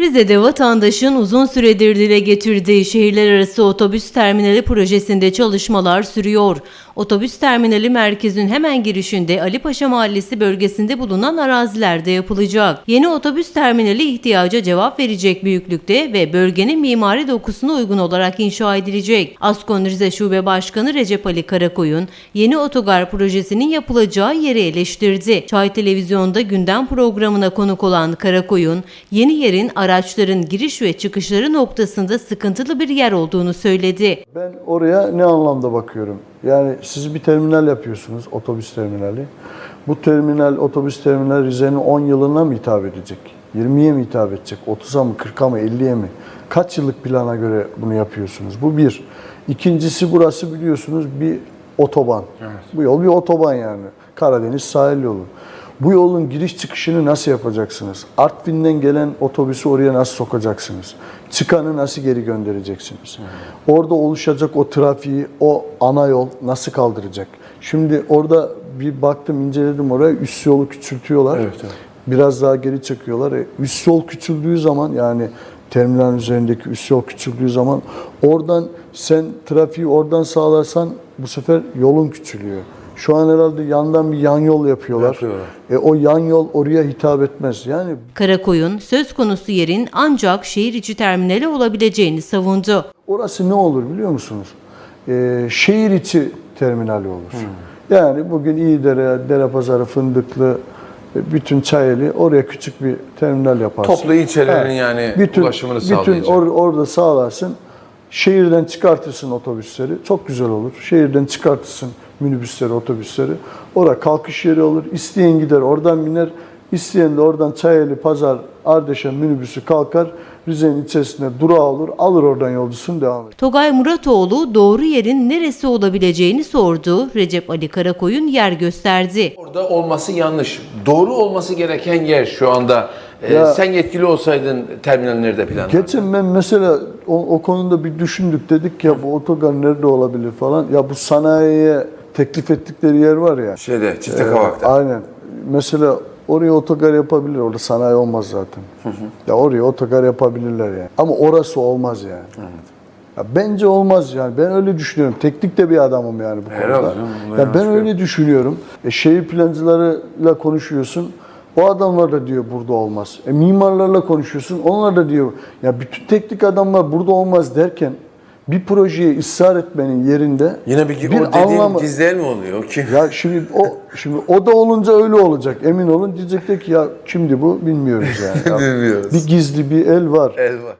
Rize'de vatandaşın uzun süredir dile getirdiği şehirler arası otobüs terminali projesinde çalışmalar sürüyor. Otobüs terminali merkezin hemen girişinde Ali Paşa Mahallesi bölgesinde bulunan arazilerde yapılacak. Yeni otobüs terminali ihtiyaca cevap verecek büyüklükte ve bölgenin mimari dokusuna uygun olarak inşa edilecek. Askon Rize Şube Başkanı Recep Ali Karakoyun yeni otogar projesinin yapılacağı yeri eleştirdi. Çay Televizyon'da gündem programına konuk olan Karakoyun, yeni yerin araçların giriş ve çıkışları noktasında sıkıntılı bir yer olduğunu söyledi. Ben oraya ne anlamda bakıyorum? Yani siz bir terminal yapıyorsunuz, otobüs terminali. Bu terminal, otobüs terminali Rize'nin 10 yılına mı hitap edecek? 20'ye mi hitap edecek? 30'a mı, 40'a mı, 50'ye mi? Kaç yıllık plana göre bunu yapıyorsunuz? Bu bir. İkincisi burası biliyorsunuz bir otoban. Bu yol bir otoban yani. Karadeniz sahil yolu. Bu yolun giriş çıkışını nasıl yapacaksınız? Artvin'den gelen otobüsü oraya nasıl sokacaksınız? Çıkanı nasıl geri göndereceksiniz? Orada oluşacak o trafiği, o ana yol nasıl kaldıracak? Şimdi orada bir baktım, inceledim oraya, üst yolu küçültüyorlar. Evet, evet. Biraz daha geri çekiyorlar. E, üst yol küçüldüğü zaman yani terminalin üzerindeki üst yol küçüldüğü zaman oradan sen trafiği oradan sağlarsan bu sefer yolun küçülüyor. Şu an herhalde yandan bir yan yol yapıyorlar. Yapıyorlar. E, o yan yol oraya hitap etmez. Yani Karakoyun söz konusu yerin ancak şehir içi terminali olabileceğini savundu. orası ne olur biliyor musunuz? E, şehir içi terminali olur. Yani bugün İyidere, Derepazarı, Fındıklı, e, bütün Çayeli oraya küçük bir terminal yaparsın. Toplu ilçelerin Evet. yani ulaşımını bütün sağlayacak. or- orada sağlarsın. Şehirden çıkartırsın otobüsleri. Çok güzel olur. Şehirden çıkartırsın minibüsleri, otobüsleri. Orada kalkış yeri olur. İsteyen gider oradan biner. İsteyen de oradan Çayeli, Pazar, Ardeşen minibüsü kalkar. Rize'nin içerisinde durağı olur. Alır oradan yolcusunu devam eder. Togay Muratoğlu doğru yerin neresi olabileceğini sordu. Recep Ali Karakoyun yer gösterdi. Orada olması yanlış. Doğru olması gereken yer şu anda. Ee, Ya- sen yetkili olsaydın terminal nerede planlar? Geçen ben mesela o, o konuda bir düşündük. Dedik ya bu otogar nerede olabilir falan. Ya bu sanayiye teklif ettikleri yer var ya. Şeyde, Çifte Ee, Kavak'ta. Aynen. Mesela oraya otogar yapabilir. Orada sanayi olmaz zaten. Ya oraya otogar yapabilirler yani. Ama orası olmaz yani. Ya bence olmaz yani. Ben öyle düşünüyorum. Teknik de bir adamım yani bu Herhalde konuda. canım, Ya ben öyle düşünüyorum. E, şehir plancılarıyla konuşuyorsun. O adamlar da diyor burada olmaz. E, mimarlarla konuşuyorsun. Onlar da diyor ya bütün teknik adamlar burada olmaz derken bir projeye ısrar etmenin yerinde Yine bir, o dediğim anlamı- gizler mi oluyor? Kim? ya şimdi o şimdi o da olunca öyle olacak. Emin olun diyecekler ki ya kimdi bu bilmiyoruz yani. Ya Bilmiyoruz. Bir gizli bir el var. El var.